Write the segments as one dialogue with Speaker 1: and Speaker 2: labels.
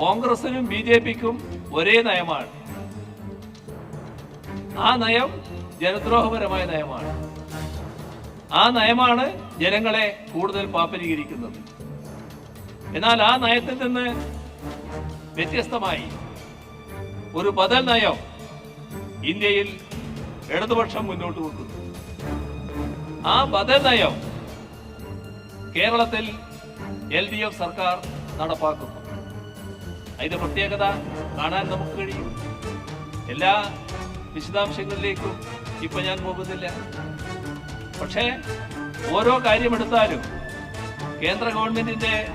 Speaker 1: കോൺഗ്രസിനും B J പിക്കും ഒരേ നയമാണ്. ആ നയം ജനദ്രോഹപരമായ നയമാണ്. ആ നയമാണ് ജനങ്ങളെ കൂടുതൽ പാപ്പരീകരിക്കുന്നത് എന്നാൽ ആ നയത്തിൽ നിന്ന് വ്യത്യസ്തമായി ഒരു ബദൽ നയം ഇന്ത്യയിൽ ഇടതുപക്ഷം മുന്നോട്ട് കൊണ്ടുവന്നു. ആ ബദൽ നയം കേരളത്തിൽ എൽ ഡി എഫ് സർക്കാർ നടപ്പാക്കുന്നു. അതിന്റെ പ്രത്യേകത കാണാൻ നമുക്ക് കഴിയും. എല്ലാ വിശദാംശങ്ങളിലേക്കും ഇപ്പൊ ഞാൻ പോകുന്നില്ല. പക്ഷേ ഓരോ കാര്യമെടുത്താലും കേന്ദ്ര ഗവൺമെന്റിന്റെ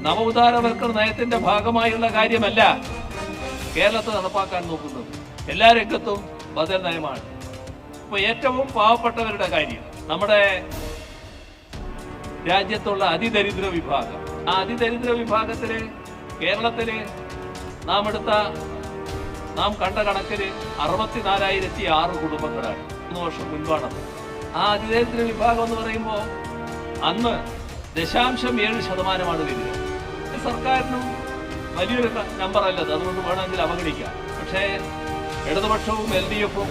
Speaker 1: നവോദാരവൽക്കർ നയത്തിന്റെ ഭാഗമായുള്ള കാര്യമല്ല കേരളത്തെ നടപ്പാക്കാൻ നോക്കുന്നത്. എല്ലാ രംഗത്തും ബദൽ നയമാണ്. ഇപ്പൊ ഏറ്റവും പാവപ്പെട്ടവരുടെ കാര്യം നമ്മുടെ രാജ്യത്തുള്ള അതിദരിദ്ര വിഭാഗം. ആ അതിദരിദ്ര വിഭാഗത്തിൽ കേരളത്തിൽ നാം എടുത്ത നാം കണ്ട കണക്കിൽ അറുപത്തിനാലായിരത്തി ആറ് കുടുംബങ്ങളാണ്. മൂന്ന് വർഷം മുൻപാണത്. ആ അതിദരിദ്ര വിഭാഗം എന്ന് പറയുമ്പോൾ അന്ന് ദശാംശം ഏഴ് ശതമാനമാണ് വരിക. സർക്കാരിനും വലിയൊരു നമ്പർ അല്ലത്. അതുകൊണ്ട് വേണമെങ്കിൽ അവഗണിക്കാം. പക്ഷേ ഇടതുപക്ഷവും എൽ ഡി എഫും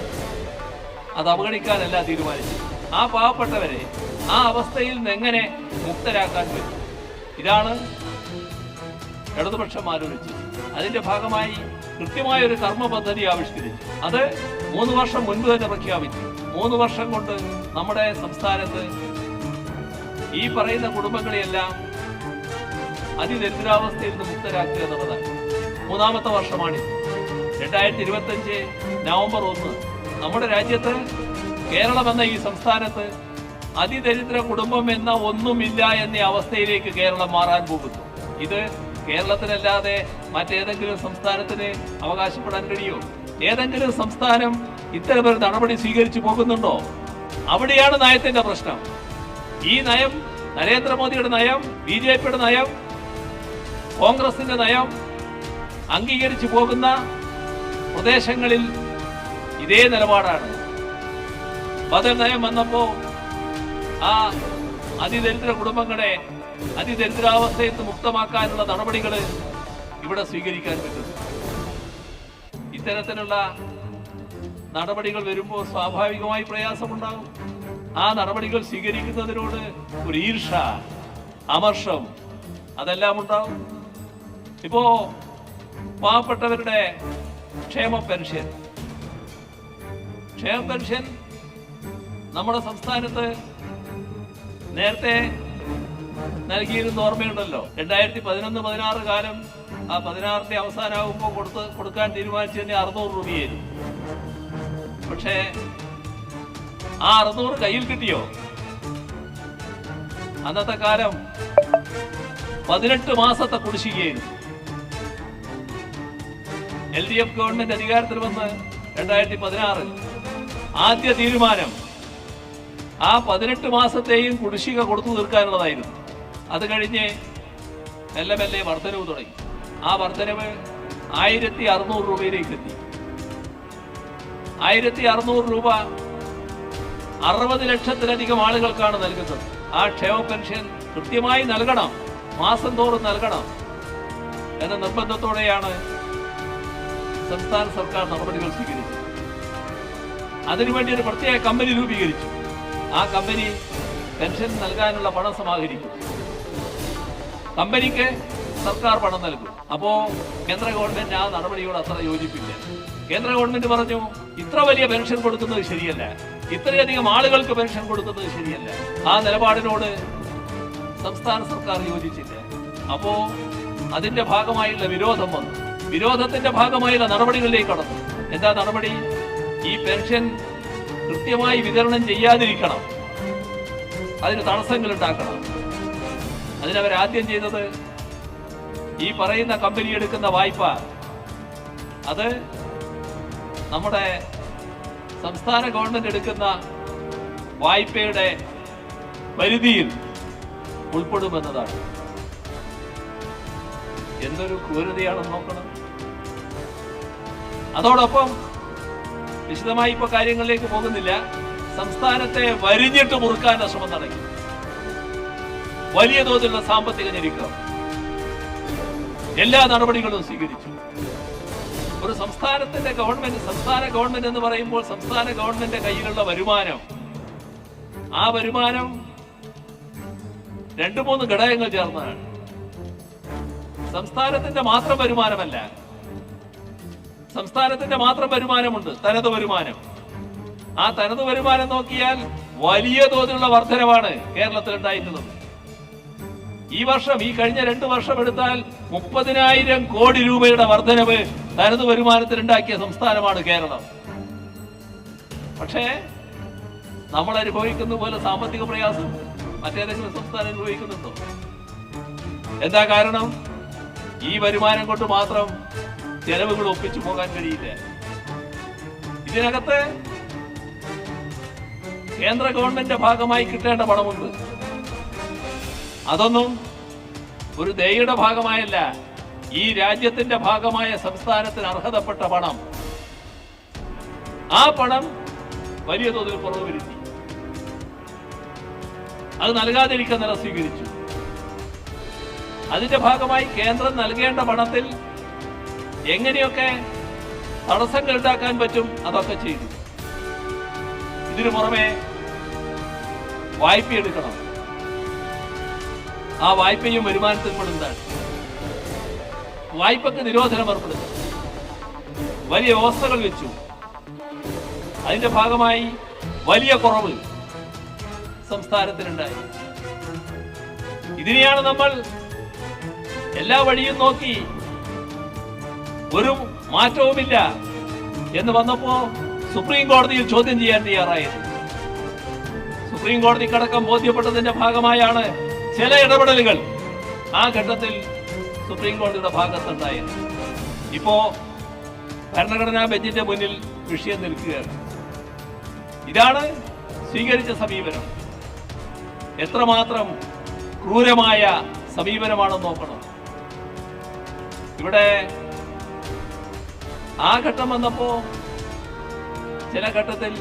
Speaker 1: അത് അവഗണിക്കാനല്ല തീരുമാനിച്ചു ആ പാവപ്പെട്ടവരെ ആ അവസ്ഥയിൽ നിന്ന് എങ്ങനെ മുക്തരാക്കാൻ പറ്റും? ഇതാണ് ഇടതുപക്ഷം ആലോചിച്ചത് അതിന്റെ ഭാഗമായി കൃത്യമായ ഒരു കർമ്മ പദ്ധതി ആവിഷ്കരിച്ചു. അത് മൂന്ന് വർഷം മുൻപ് തന്നെ പ്രഖ്യാപിച്ചു. മൂന്ന് വർഷം കൊണ്ട് നമ്മുടെ സംസ്ഥാനത്ത് ഈ പറയുന്ന കുടുംബങ്ങളെയെല്ലാം അതിദരിദ്രാവസ്ഥയിൽ നിന്ന് മുക്തരാക്കുക എന്നുള്ളതാണ്. മൂന്നാമത്തെ വർഷമാണിത് രണ്ടായിരത്തി ഇരുപത്തഞ്ച് നവംബർ ഒന്ന് നമ്മുടെ രാജ്യത്ത് കേരളം എന്ന ഈ സംസ്ഥാനത്ത് അതിദരിദ്ര കുടുംബം എന്ന ഒന്നുമില്ല എന്ന അവസ്ഥയിലേക്ക് കേരളം മാറാൻ പോകുന്നു. ഇത് കേരളത്തിനല്ലാതെ മറ്റേതെങ്കിലും സംസ്ഥാനത്തിന് അവകാശപ്പെടാൻ കഴിയോ? ഏതെങ്കിലും സംസ്ഥാനം ഇത്തരമൊരു നടപടി സ്വീകരിച്ചു പോകുന്നുണ്ടോ? അവിടെയാണ് നയത്തിന്റെ പ്രശ്നം. ഈ നയം നരേന്ദ്രമോദിയുടെ നയം ബി ജെ പിയുടെ നയം കോൺഗ്രസിന്റെ നയം അംഗീകരിച്ചു പോകുന്ന പ്രദേശങ്ങളിൽ ഇതേ നിലപാടാണ്. ബദൽ നയം വന്നപ്പോ ആ അതിദരിദ്ര കുടുംബങ്ങളെ അതിദരിദ്രാവസ്ഥയിൽ നിന്ന് മുക്തമാക്കാനുള്ള നടപടികൾ ഇവിടെ സ്വീകരിക്കാൻ പറ്റും. ഇത്തരത്തിലുള്ള നടപടികൾ വരുമ്പോൾ സ്വാഭാവികമായി പ്രയാസമുണ്ടാകും. ആ നടപടികൾ സ്വീകരിക്കുന്നതിനോട് ഒരു ഈർഷ അമർഷം അതെല്ലാം ഉണ്ടാവും ഇപ്പോ പാവപ്പെട്ടവരുടെ ക്ഷേമ പെൻഷൻ. ക്ഷേമ പെൻഷൻ നമ്മുടെ സംസ്ഥാനത്ത് നേരത്തെ നൽകിയിരുന്ന ഓർമ്മയുണ്ടല്ലോ. രണ്ടായിരത്തി പതിനൊന്ന് പതിനാറ് കാലം ആ പതിനാറിന്റെ അവസാനമാകുമ്പോൾ കൊടുത്ത് കൊടുക്കാൻ തീരുമാനിച്ചതിന് അറുന്നൂറ് രൂപയായിരുന്നു. പക്ഷേ ആ അറുന്നൂറ് കയ്യിൽ കിട്ടിയോ? അന്നത്തെ കാലം പതിനെട്ട് മാസത്തെ കുടിശ്ശികയായിരുന്നു. എൽ ഡി എഫ് ഗവൺമെന്റ് അധികാരത്തിൽ വന്ന് രണ്ടായിരത്തി പതിനാറിൽ ആദ്യ തീരുമാനം ആ പതിനെട്ട് മാസത്തെയും കുടിശ്ശിക കൊടുത്തു തീർക്കാനുള്ളതായിരുന്നു അത് കഴിഞ്ഞ് മെല്ലെ മെല്ലെ വർധനവ് തുടങ്ങി. ആ വർധനവ് ആയിരത്തി അറുന്നൂറ് രൂപയിലേക്ക് എത്തി. ആയിരത്തി അറുന്നൂറ് രൂപ അറുപത് ലക്ഷത്തിലധികം ആളുകൾക്കാണ് നൽകുന്നത്. ആ ക്ഷേമ പെൻഷൻ കൃത്യമായി നൽകണം. മാസം തോറും നൽകണം എന്ന നിർബന്ധത്തോടെയാണ് സംസ്ഥാന സർക്കാർ നടപടികൾ സ്വീകരിച്ചത്. അതിനുവേണ്ടി ഒരു പ്രത്യേക കമ്പനി രൂപീകരിച്ചു. ആ കമ്പനി പെൻഷൻ നൽകാനുള്ള പണം സമാഹരിക്കും. കമ്പനിക്ക് സർക്കാർ പണം നൽകും. അപ്പോ കേന്ദ്ര ഗവൺമെന്റ് ആ നടപടിയോട് അത്ര യോജിപ്പില്ല. കേന്ദ്ര ഗവൺമെന്റ് പറഞ്ഞു ഇത്ര വലിയ പെൻഷൻ കൊടുക്കുന്നത് ശരിയല്ല. ഇത്രയധികം ആളുകൾക്ക് പെൻഷൻ കൊടുക്കുന്നത് ശരിയല്ല. ആ നിലപാടിനോട് സംസ്ഥാന സർക്കാർ യോജിച്ചില്ല. അപ്പോ അതിന്റെ ഭാഗമായുള്ള വിരോധം വന്നു. വിരോധത്തിന്റെ ഭാഗമായുള്ള നടപടികളിലേക്ക് കടന്നു. എന്താ നടപടി? ഈ പെൻഷൻ കൃത്യമായി വിതരണം ചെയ്യാതിരിക്കണം. അതിന് തടസ്സങ്ങൾ ഉണ്ടാക്കണം അതിനവർ ആദ്യം ചെയ്തത് ഈ പറയുന്ന കമ്പനി എടുക്കുന്ന വായ്പ. അത് നമ്മുടെ സംസ്ഥാന ഗവൺമെന്റ് എടുക്കുന്ന വായ്പയുടെ പരിധിയിൽ ഉൾപ്പെടുമെന്നതാണ്. എന്തൊരു ക്രൂരതയാണെന്ന് നോക്കണം. അതോടൊപ്പം വിശദമായി ഇപ്പൊ കാര്യങ്ങളിലേക്ക് പോകുന്നില്ല. സംസ്ഥാനത്തെ വരിഞ്ഞിട്ട് മുറുക്കാൻ ശ്രമം നടക്കി. വലിയ തോതിലുള്ള സാമ്പത്തിക ഞെരുക്കം. എല്ലാ നടപടികളും സ്വീകരിച്ചു. ഒരു സംസ്ഥാനത്തിന്റെ ഗവൺമെന്റ് സംസ്ഥാന ഗവൺമെന്റ് എന്ന് പറയുമ്പോൾ സംസ്ഥാന ഗവൺമെന്റിന്റെ കയ്യിലുള്ള വരുമാനം. ആ വരുമാനം രണ്ടു മൂന്ന് ഘടകങ്ങൾ ചേർന്നതാണ്. സംസ്ഥാനത്തിന്റെ മാത്രം വരുമാനമല്ല സംസ്ഥാനത്തിന്റെ മാത്രം വരുമാനമുണ്ട് തനത് വരുമാനം. ആ തനത് വരുമാനം നോക്കിയാൽ വലിയ തോതിലുള്ള വർധനവാണ് കേരളത്തിൽ ഉണ്ടായിട്ടുള്ളത്. ഈ വർഷം ഈ കഴിഞ്ഞ രണ്ടു വർഷം എടുത്താൽ മുപ്പതിനായിരം കോടി രൂപയുടെ വർധനവ് തനത് വരുമാനത്തിലുണ്ടാക്കിയ സംസ്ഥാനമാണ് കേരളം. പക്ഷേ നമ്മൾ അനുഭവിക്കുന്ന പോലെ സാമ്പത്തിക പ്രയാസം മറ്റേതെങ്കിലും സംസ്ഥാനം അനുഭവിക്കുന്നുണ്ടോ? എന്താ കാരണം? ഈ വരുമാനം കൊണ്ട് മാത്രം ചെലവുകൾ ഒപ്പിച്ചു പോകാൻ കഴിയില്ല. ഇതിനകത്ത് കേന്ദ്ര ഗവൺമെന്റിന്റെ ഭാഗമായി കിട്ടേണ്ട പണമുണ്ട്. അതൊന്നും ഒരു ദയയുടെ ഭാഗമായല്ല ഈ രാജ്യത്തിന്റെ ഭാഗമായ സംസ്ഥാനത്തിന് അർഹതപ്പെട്ട പണം. ആ പണം വലിയ തോതിൽ കുറവ് വരുത്തി. അത് നൽകാതിരിക്കാൻ നില സ്വീകരിച്ചു. അതിന്റെ ഭാഗമായി കേന്ദ്രം നൽകേണ്ട പണത്തിൽ എങ്ങനെയൊക്കെ തടസ്സങ്ങൾ ഉണ്ടാക്കാൻ പറ്റും അതൊക്കെ ചെയ്തു. ഇതിനു പുറമെ വായ്പ എടുക്കണം. ആ വായ്പയും വരുമാനത്തിൽപ്പെടുന്നതാണ്. വായ്പക്ക് നിരോധനം ഏർപ്പെടുത്തും വലിയ വ്യവസ്ഥകൾ വെച്ചു. അതിന്റെ ഭാഗമായി വലിയ കുറവ് സംസ്ഥാനത്തിനുണ്ടായി. ഇതിനെയാണ് നമ്മൾ എല്ലാ വഴിയും നോക്കി ഒരു മാറ്റവുമില്ല എന്ന് വന്നപ്പോ സുപ്രീം കോടതിയിൽ ചോദ്യം ചെയ്യാൻ തയ്യാറായിരുന്നു സുപ്രീം കോടതി കടക്കം ബോധ്യപ്പെട്ടതിന്റെ ഭാഗമായാണ് ചില ഇടപെടലുകൾ ആ ഘട്ടത്തിൽ സുപ്രീം കോടതിയുടെ ഭാഗത്തുണ്ടായത് ഇപ്പോ ഭരണഘടനാ ബെഞ്ചിന്റെ മുന്നിൽ വിഷയം നിൽക്കുകയാണ്. ഇതാണ് സ്വീകരിച്ച സമീപനം. എത്രമാത്രം ക്രൂരമായ സമീപനമാണെന്ന് നോക്കണം. ഇവിടെ ആ ഘട്ടം വന്നപ്പോ ചില ഘട്ടത്തിൽ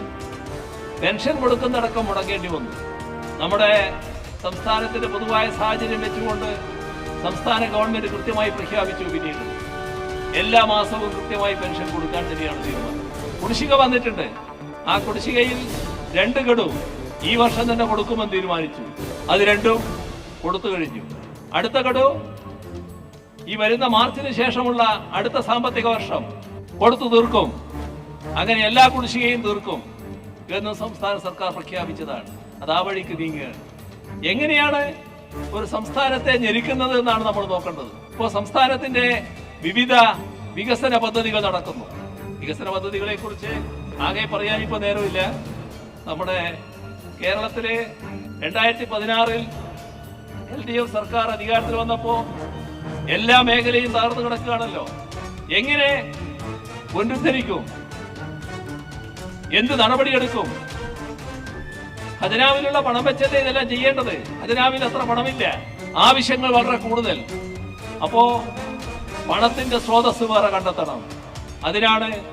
Speaker 1: പെൻഷൻ കൊടുക്കുന്നതടക്കം മുടങ്ങേണ്ടി വന്നു. നമ്മുടെ സംസ്ഥാനത്തിന്റെ പൊതുവായ സാഹചര്യം വെച്ചുകൊണ്ട് സംസ്ഥാന ഗവൺമെന്റ് കൃത്യമായി പ്രഖ്യാപിച്ചു പിന്നീട്. എല്ലാ മാസവും കൃത്യമായി പെൻഷൻ കൊടുക്കാൻ തന്നെയാണ് തീരുമാനം. കുടിശ്ശിക വന്നിട്ടുണ്ട്. ആ കുടിശ്ശികയിൽ രണ്ട് ഗഡു ഈ വർഷം തന്നെ കൊടുക്കുമെന്ന് തീരുമാനിച്ചു. അത് രണ്ടും കൊടുത്തു കഴിഞ്ഞു. അടുത്ത ഗഡു ഈ വരുന്ന മാർച്ചിന് ശേഷമുള്ള അടുത്ത സാമ്പത്തിക വർഷം കൊടുത്തു തീർക്കും. അങ്ങനെ എല്ലാ കുടിശ്ശികയും തീർക്കും എന്ന് സംസ്ഥാന സർക്കാർ പ്രഖ്യാപിച്ചതാണ്. അത് ആ വഴിക്ക് നീങ്ങുകയാണ് എങ്ങനെയാണ് ഒരു സംസ്ഥാനത്തെ ഞെരുക്കുന്നത് എന്നാണ് നമ്മൾ നോക്കേണ്ടത്. ഇപ്പോൾ സംസ്ഥാനത്തിന്റെ വിവിധ വികസന പദ്ധതികൾ നടക്കുന്നു. വികസന പദ്ധതികളെ കുറിച്ച് ആകെ പറയാൻ ഇപ്പൊ നേരമില്ല. നമ്മുടെ കേരളത്തിലെ രണ്ടായിരത്തി പതിനാറിൽ എൽ ഡി എഫ് സർക്കാർ അധികാരത്തിൽ വന്നപ്പോൾ എല്ലാ മേഖലയും തകർന്നു കിടക്കുകയാണല്ലോ. എങ്ങനെ പുനരുദ്ധരിക്കും എന്ത് നടപടിയെടുക്കും? ഖജനാവിലുള്ള പണം വെച്ചല്ലേ ഇതെല്ലാം ചെയ്യേണ്ടത്? ഖജനാവിൽ അത്ര പണമില്ല. ആവശ്യങ്ങൾ വളരെ കൂടുതൽ. അപ്പോ പണത്തിന്റെ സ്രോതസ് വേറെ കണ്ടെത്തണം. അതിനാണ്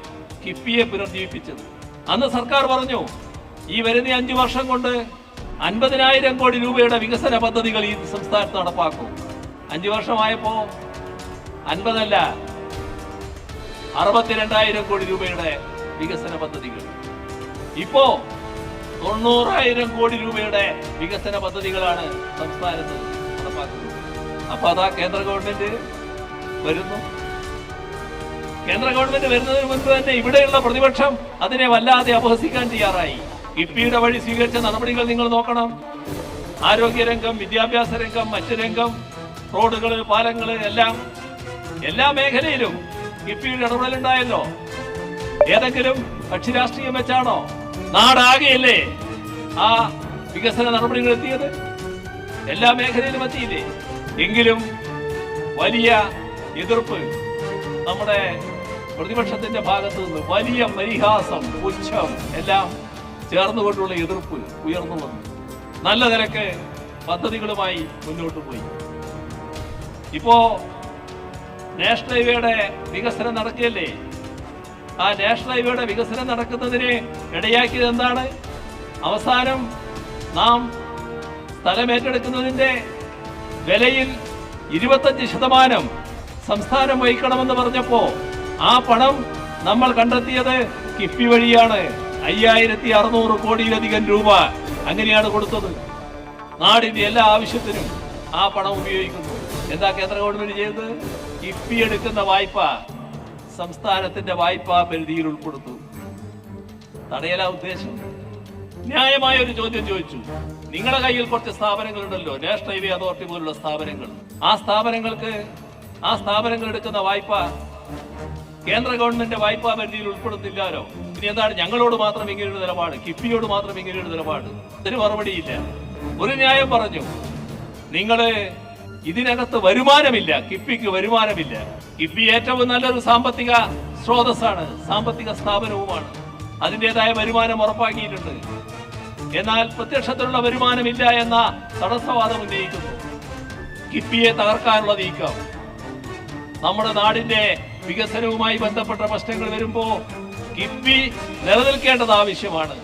Speaker 1: കിഫ്ബിയെ പുനർജീവിപ്പിച്ചത്. അന്ന് സർക്കാർ പറഞ്ഞു ഈ വരുന്ന അഞ്ചു വർഷം കൊണ്ട് അൻപതിനായിരം കോടി രൂപയുടെ വികസന പദ്ധതികൾ ഈ സംസ്ഥാനത്ത് നടപ്പാക്കും. അഞ്ചു വർഷമായപ്പോ അൻപതല്ല അറുപത്തിരണ്ടായിരം കോടി രൂപയുടെ വികസന പദ്ധതികൾ. ഇപ്പോ തൊണ്ണൂറായിരം കോടി രൂപയുടെ വികസന പദ്ധതികളാണ് സംസ്ഥാനത്ത് നടപ്പാക്കുന്നത്. അപ്പൊ അതാ കേന്ദ്ര ഗവൺമെന്റ് വരുന്നു. കേന്ദ്ര ഗവൺമെന്റ് വരുന്നതിന് മുൻപ് തന്നെ ഇവിടെയുള്ള പ്രതിപക്ഷം അതിനെ വല്ലാതെ അപഹസിക്കാൻ തയ്യാറായി. കിഫ്ബിയുടെ വഴി സ്വീകരിച്ച നടപടികൾ നിങ്ങൾ നോക്കണം. ആരോഗ്യരംഗം വിദ്യാഭ്യാസ രംഗം മറ്റ് രംഗം റോഡുകൾ പാലങ്ങൾ എല്ലാം എല്ലാ മേഖലയിലും കിഫ്ബിയുടെ ഇടപെടലുണ്ടായല്ലോ ഏതെങ്കിലും കക്ഷി രാഷ്ട്രീയം വെച്ചാണോ? നാടാകെയല്ലേ ആ വികസന നടപടികൾ എത്തിയത്? എല്ലാ മേഖലയിലും എത്തിയില്ലേ? എങ്കിലും വലിയ എതിർപ്പ് നമ്മുടെ പ്രതിപക്ഷത്തിന്റെ ഭാഗത്തു നിന്ന് വലിയ പരിഹാസം പുച്ഛം എല്ലാം ചേർന്നുകൊണ്ടുള്ള എതിർപ്പ് ഉയർന്നു വന്നു നല്ല നിരക്ക് പദ്ധതികളുമായി മുന്നോട്ട് പോയി. ഇപ്പോ നാഷണൽ ഹൈവേയുടെ വികസനം നടക്കുകയല്ലേ? ആ നാഷണൽ ഹൈവേയുടെ വികസനം നടക്കുന്നതിന് ഇടയാക്കിയത് എന്താണ്? അവസാനം നാം സ്ഥലമേറ്റെടുക്കുന്നതിന്റെ വിലയിൽ ഇരുപത്തഞ്ച് ശതമാനം സംസ്ഥാനം വഹിക്കണമെന്ന് പറഞ്ഞപ്പോൾ ആ പണം നമ്മൾ കണ്ടെത്തിയത് കിഫ്ബി വഴിയാണ്. അയ്യായിരത്തി അറുന്നൂറ് കോടിയിലധികം രൂപ അങ്ങനെയാണ് കൊടുത്തത്. നാടിന്റെ എല്ലാ ആവശ്യത്തിനും ആ പണം ഉപയോഗിക്കുന്നു. എന്താ കേന്ദ്ര ഗവൺമെന്റ് ചെയ്തത്? കിഫ്ബി എടുക്കുന്ന വായ്പ സംസ്ഥാനത്തിന്റെ വായ്പാ പരിധിയിൽ ഉൾപ്പെടുത്തു. തടയല ഉദ്ദേശം. ന്യായമായ ഒരു ചോദ്യം ചോദിച്ചു. നിങ്ങളുടെ കയ്യിൽ കുറച്ച് സ്ഥാപനങ്ങളുണ്ടല്ലോ നാഷണൽ ഹൈവേ അതോറിറ്റി പോലുള്ള സ്ഥാപനങ്ങൾ. ആ സ്ഥാപനങ്ങൾക്ക് ആ സ്ഥാപനങ്ങൾ എടുക്കുന്ന വായ്പ കേന്ദ്ര ഗവൺമെന്റ് വായ്പാ പരിധിയിൽ ഉൾപ്പെടുത്തില്ലാലോ? ഇനി എന്താണ് ഞങ്ങളോട് മാത്രം ഇങ്ങനെ ഒരു നിലപാട്? കിഫ്ബിയോട് മാത്രം ഇങ്ങനെ ഒരു നിലപാട്? ഇതിന് മറുപടിയില്ല. ഒരു ന്യായം പറഞ്ഞു. നിങ്ങൾ ഇതിനകത്ത് വരുമാനമില്ല കിഫ്ബിക്ക് വരുമാനമില്ല. കിഫ്ബി ഏറ്റവും നല്ലൊരു സാമ്പത്തിക സ്രോതസ്സാണ് സാമ്പത്തിക സ്ഥാപനവുമാണ്. അതിന്റെതായ വരുമാനം ഉറപ്പാക്കിയിട്ടുണ്ട്. എന്നാൽ പ്രത്യക്ഷത്തിലുള്ള വരുമാനമില്ല എന്ന തടസ്സവാദം ഉന്നയിക്കുന്നു. കിഫ്ബിയെ തകർക്കാനുള്ള നീക്കം. നമ്മുടെ നാടിന്റെ വികസനവുമായി ബന്ധപ്പെട്ട പ്രശ്നങ്ങൾ വരുമ്പോ കിഫ്ബി നിലനിൽക്കേണ്ടത് ആവശ്യമാണ്.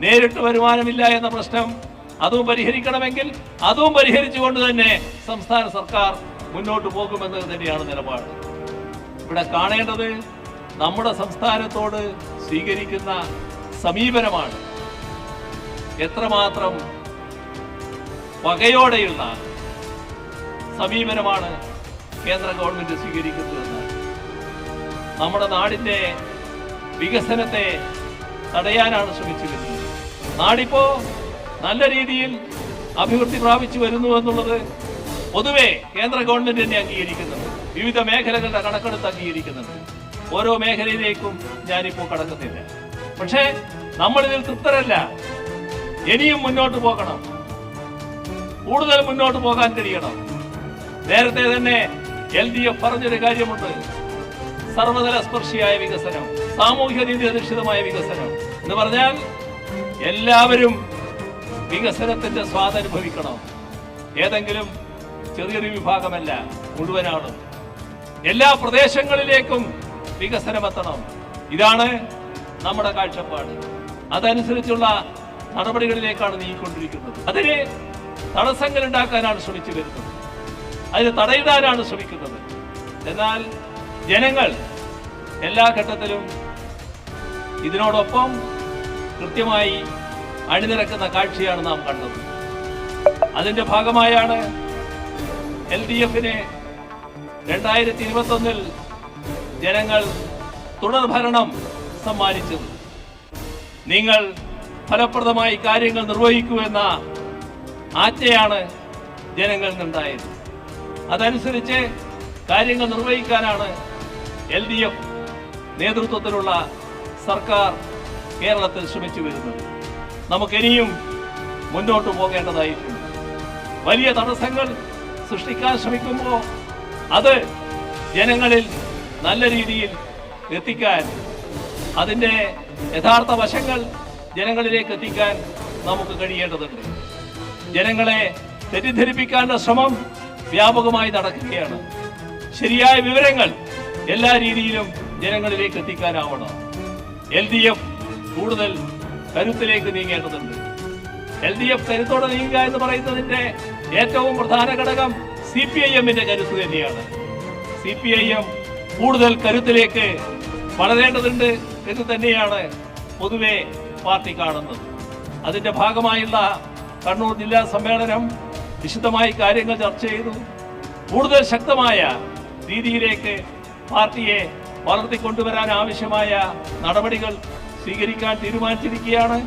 Speaker 1: നേരിട്ട് വരുമാനമില്ല എന്ന പ്രശ്നം അതും പരിഹരിക്കണമെങ്കിൽ അതും പരിഹരിച്ചുകൊണ്ട് തന്നെ സംസ്ഥാന സർക്കാർ മുന്നോട്ട് പോകുമെന്നത് തന്നെയാണ് നിലപാട്. ഇവിടെ കാണേണ്ടത് നമ്മുടെ സംസ്ഥാനത്തോട് സ്വീകരിക്കുന്ന സമീപനമാണ്. എത്രമാത്രം വകയോടെയുള്ള സമീപനമാണ് കേന്ദ്ര ഗവൺമെന്റ് സ്വീകരിക്കുന്നതെന്ന്. നമ്മുടെ നാടിന്റെ വികസനത്തെ തടയാനാണ് ശ്രമിച്ചു വരുന്നത് നാടിപ്പോ നല്ല രീതിയിൽ അഭിവൃദ്ധി പ്രാപിച്ചു വരുന്നു എന്നുള്ളത് പൊതുവെ കേന്ദ്ര ഗവൺമെന്റ് തന്നെ അംഗീകരിക്കുന്നുണ്ട്. വിവിധ മേഖലകളുടെ കണക്കെടുത്ത് അംഗീകരിക്കുന്നുണ്ട്. ഓരോ മേഖലയിലേക്കും ഞാനിപ്പോ കടക്കുന്നില്ല. പക്ഷേ നമ്മളിതിൽ തൃപ്തരല്ല. ഇനിയും മുന്നോട്ട് പോകണം. കൂടുതൽ മുന്നോട്ട് പോകാൻ കഴിയണം. നേരത്തെ തന്നെ എൽ ഡി എഫ് പറഞ്ഞൊരു കാര്യമുണ്ട്. സർവതല സ്പർശിയായ വികസനം സാമൂഹ്യ നീതി അധിഷ്ഠിതമായ വികസനം എന്ന് പറഞ്ഞാൽ എല്ലാവരും വികസനത്തിന്റെ സ്വാദനുഭവിക്കണം ഏതെങ്കിലും ചെറിയൊരു വിഭാഗമല്ല മുഴുവനാണ്. എല്ലാ പ്രദേശങ്ങളിലേക്കും വികസനമെത്തണം. ഇതാണ് നമ്മുടെ കാഴ്ചപ്പാട്. അതനുസരിച്ചുള്ള നടപടികളിലേക്കാണ് നീങ്ങിക്കൊണ്ടിരിക്കുന്നത്. അതിന് തടസ്സങ്ങൾ ഉണ്ടാക്കാനാണ് ശ്രമിച്ചു വരുന്നത്. അതിന് തടയിടാനാണ് ശ്രമിക്കുന്നത്. എന്നാൽ ജനങ്ങൾ എല്ലാ ഘട്ടത്തിലും ഇതിനോടൊപ്പം കൃത്യമായി അണിനിരക്കുന്ന കാഴ്ചയാണ് നാം കണ്ടത്. അതിന്റെ ഭാഗമായാണ് എൽ ഡി എഫിനെ രണ്ടായിരത്തി ഇരുപത്തൊന്നിൽ ജനങ്ങൾ തുടർഭരണം സമ്മാനിച്ചത്. നിങ്ങൾ ഫലപ്രദമായി കാര്യങ്ങൾ നിർവഹിക്കൂ എന്ന ആജ്ഞയാണ് ജനങ്ങളിൽ നിന്നുണ്ടായത് അതനുസരിച്ച് കാര്യങ്ങൾ നിർവഹിക്കാനാണ് എൽ ഡി എഫ് നേതൃത്വത്തിലുള്ള സർക്കാർ കേരളത്തിൽ ശ്രമിച്ചു വരുന്നത്. നമുക്കിനിയും മുന്നോട്ട് പോകേണ്ടതായിട്ടുണ്ട്. വലിയ തടസ്സങ്ങൾ സൃഷ്ടിക്കാൻ ശ്രമിക്കുമ്പോൾ അത് ജനങ്ങളിൽ നല്ല രീതിയിൽ എത്തിക്കാൻ അതിന്റെ യഥാർത്ഥ വശങ്ങൾ ജനങ്ങളിലേക്ക് എത്തിക്കാൻ നമുക്ക് കഴിയേണ്ടതുണ്ട്. ജനങ്ങളെ തെറ്റിദ്ധരിപ്പിക്കാനുള്ള ശ്രമം വ്യാപകമായി നടക്കുകയാണ്. ശരിയായ വിവരങ്ങൾ എല്ലാ രീതിയിലും ജനങ്ങളിലേക്ക് എത്തിക്കാനാവണം. എൽ ഡി എഫ് കൂടുതൽ കരുത്തിലേക്ക് നീങ്ങേണ്ടതുണ്ട്. എൽ ഡി എഫ് കരുത്തോടെ നീങ്ങുക എന്ന് പറയുന്നതിന്റെ ഏറ്റവും പ്രധാന ഘടകം സി പി ഐ എമ്മിന്റെ കരുത്ത് തന്നെയാണ്. സി പി ഐ എം കൂടുതൽ കരുത്തിലേക്ക് വളരേണ്ടതുണ്ട് എന്ന് തന്നെയാണ് പൊതുവെ പാർട്ടി കാണുന്നത്. അതിന്റെ ഭാഗമായുള്ള കണ്ണൂർ ജില്ലാ സമ്മേളനം വിശദമായി കാര്യങ്ങൾ ചർച്ച ചെയ്തു. കൂടുതൽ ശക്തമായ രീതിയിലേക്ക് പാർട്ടിയെ വളർത്തിക്കൊണ്ടുവരാൻ ആവശ്യമായ നടപടികൾ സ്വീകരിക്കാൻ തീരുമാനിച്ചിരിക്കുകയാണ്.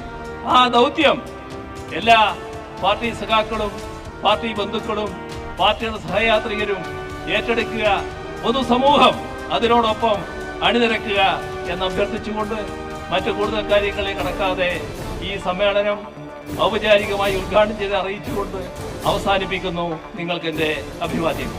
Speaker 1: ആ ദൗത്യം എല്ലാ പാർട്ടി സഖാക്കളും പാർട്ടി ബന്ധുക്കളും പാർട്ടിയുടെ സഹയാത്രികരും ഏറ്റെടുക്കുക. പൊതുസമൂഹം അതിനോടൊപ്പം അണിനിരക്കുക എന്ന് അഭ്യർത്ഥിച്ചുകൊണ്ട് മറ്റു കൂടുതൽ കാര്യങ്ങളെ കടക്കാതെ ഈ സമ്മേളനം ഔപചാരികമായി ഉദ്ഘാടനം ചെയ്ത് അറിയിച്ചുകൊണ്ട് അവസാനിപ്പിക്കുന്നു. നിങ്ങൾക്ക് എന്റെ അഭിവാദ്യം.